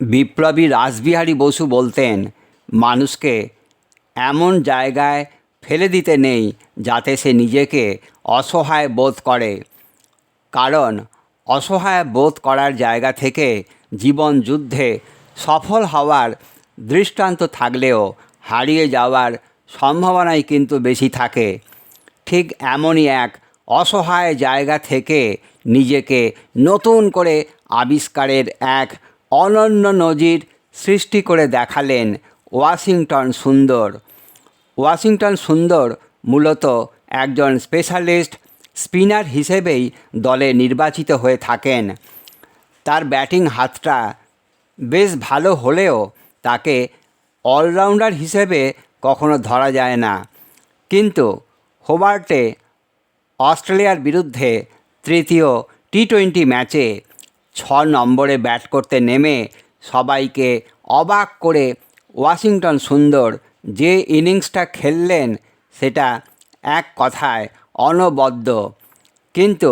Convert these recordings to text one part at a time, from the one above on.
বিপ্লবী রাসবিহারী বসু বলতেন, মানুষকে এমন জায়গায় ফেলে দিতে নেই যাতে সে নিজেকে অসহায় বোধ করে। কারণ অসহায় বোধ করার জায়গা থেকে জীবন যুদ্ধে সফল হওয়ার দৃষ্টান্ত থাকলেও হারিয়ে যাওয়ার সম্ভাবনাই কিন্তু বেশি থাকে। ঠিক এমনই এক অসহায় জায়গা থেকে নিজেকে নতুন করে আবিষ্কারের এক অনন্য নজির সৃষ্টি করে দেখালেন ওয়াশিংটন সুন্দর। ওয়াশিংটন সুন্দর মূলত একজন স্পেশালিস্ট স্পিনার হিসেবেই দলে নির্বাচিত হয়ে থাকেন। তার ব্যাটিং হাতটা বেশ ভালো হলেও তাকে অলরাউন্ডার হিসেবে কখনো ধরা যায় না। কিন্তু হোবার্টে অস্ট্রেলিয়ার বিরুদ্ধে তৃতীয় টি টোয়েন্টি ম্যাচে ছ নম্বরে ব্যাট করতে নেমে সবাইকে অবাক করে ওয়াশিংটন সুন্দর যে ইনিংসটা খেললেন সেটা এক কথায় অনবদ্য। কিন্তু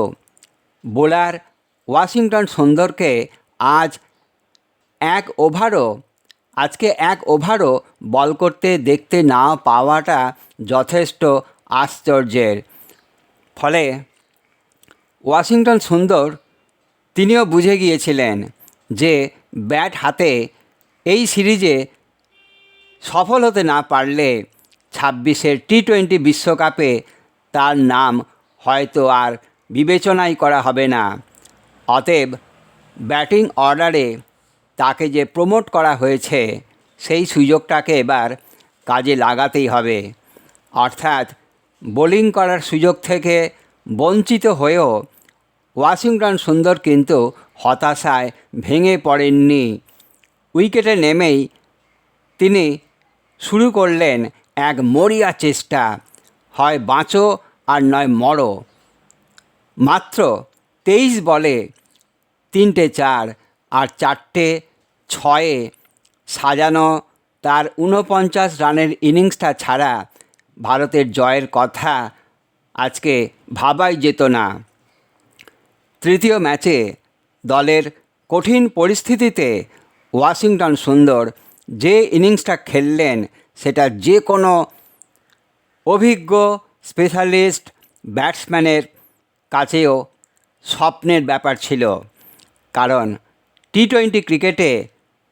বোলার ওয়াশিংটন সুন্দরকে আজ এক ওভারও, আজকে এক ওভারও বল করতে দেখতে না পাওয়াটা যথেষ্ট আশ্চর্যের। ফলে ওয়াশিংটন সুন্দর তিনিও বুঝে গিয়েছিলেন যে ব্যাট হাতে এই সিরিজে সফল হতে না পারলে ছাব্বিশের টি টোয়েন্টি বিশ্বকাপে তার নাম হয়তো আর বিবেচনাই করা হবে না। অতএব ব্যাটিং অর্ডারে তাকে যে প্রমোট করা হয়েছে, সেই সুযোগটাকে এবার কাজে লাগাতেই হবে। অর্থাৎ বোলিং করার সুযোগ থেকে বঞ্চিত হয়েও ওয়াশিংটন সুন্দর কিন্তু হতাশায় ভেঙে পড়েননি। উইকেটে নেমেই তিনি শুরু করলেন এক মরিয়া চেষ্টা, হয় বাঁচো আর নয় মরো। মাত্র তেইশ বলে তিনটে চার আর চারটে ছয়ে সাজানো তার ঊনপঞ্চাশ রানের ইনিংসটা ছাড়া ভারতের জয়ের কথা আজকে ভাবাই যেত না। তৃতীয় ম্যাচে দলের কঠিন পরিস্থিতিতে ওয়াশিংটন সুন্দর যে ইনিংসটা খেললেন, সেটা যে কোনো অভিজ্ঞ স্পেশালিস্ট ব্যাটসম্যানের কাছেও স্বপ্নের ব্যাপার ছিল। কারণ টি টোয়েন্টি ক্রিকেটে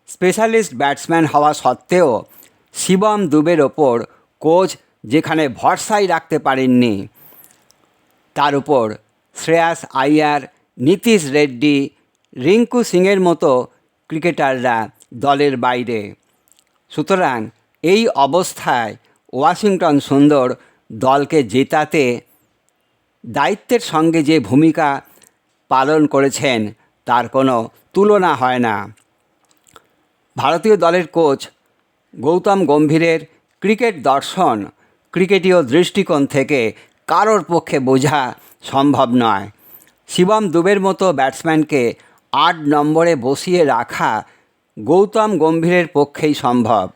স্পেশালিস্ট ব্যাটসম্যান হওয়া সত্ত্বেও শিবম দুবের ওপর কোচ যেখানে ভরসাই রাখতে পারেননি, তার উপর শ্রেয়াস আইয়ার নীতিশ রেড্ডি রিঙ্কু সিংয়ের মতো ক্রিকেটাররা দলের বাইরে। সুতরাং এই অবস্থায় ওয়াশিংটন সুন্দর দলকে জেতাতে দায়িত্বের সঙ্গে যে ভূমিকা পালন করেছেন তার কোনো তুলনা হয় না। ভারতীয় দলের কোচ গৌতম গম্ভীরের ক্রিকেট দর্শন ক্রিকেটীয় দৃষ্টিকোণ থেকে কারোর পক্ষে বোঝা সম্ভব নয়। শিবম দুবের মতো ব্যাটসম্যানকে আট নম্বরে বসিয়ে রাখা গৌতম গম্ভীরের পক্ষেই সম্ভব।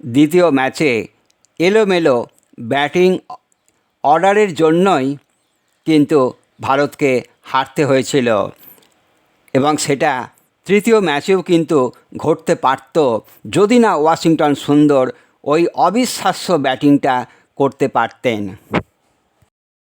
দ্বিতীয় ম্যাচে এলোমেলো ব্যাটিং অর্ডারের জন্যই কিন্তু ভারতকে হারতে হয়েছিল এবং সেটা তৃতীয় ম্যাচেও কিন্তু ঘটতে পারত। যদি না ওয়াশিংটন সুন্দর, ওই অবিশ্বাস্য ব্যাটিংটা করতে পারতেন।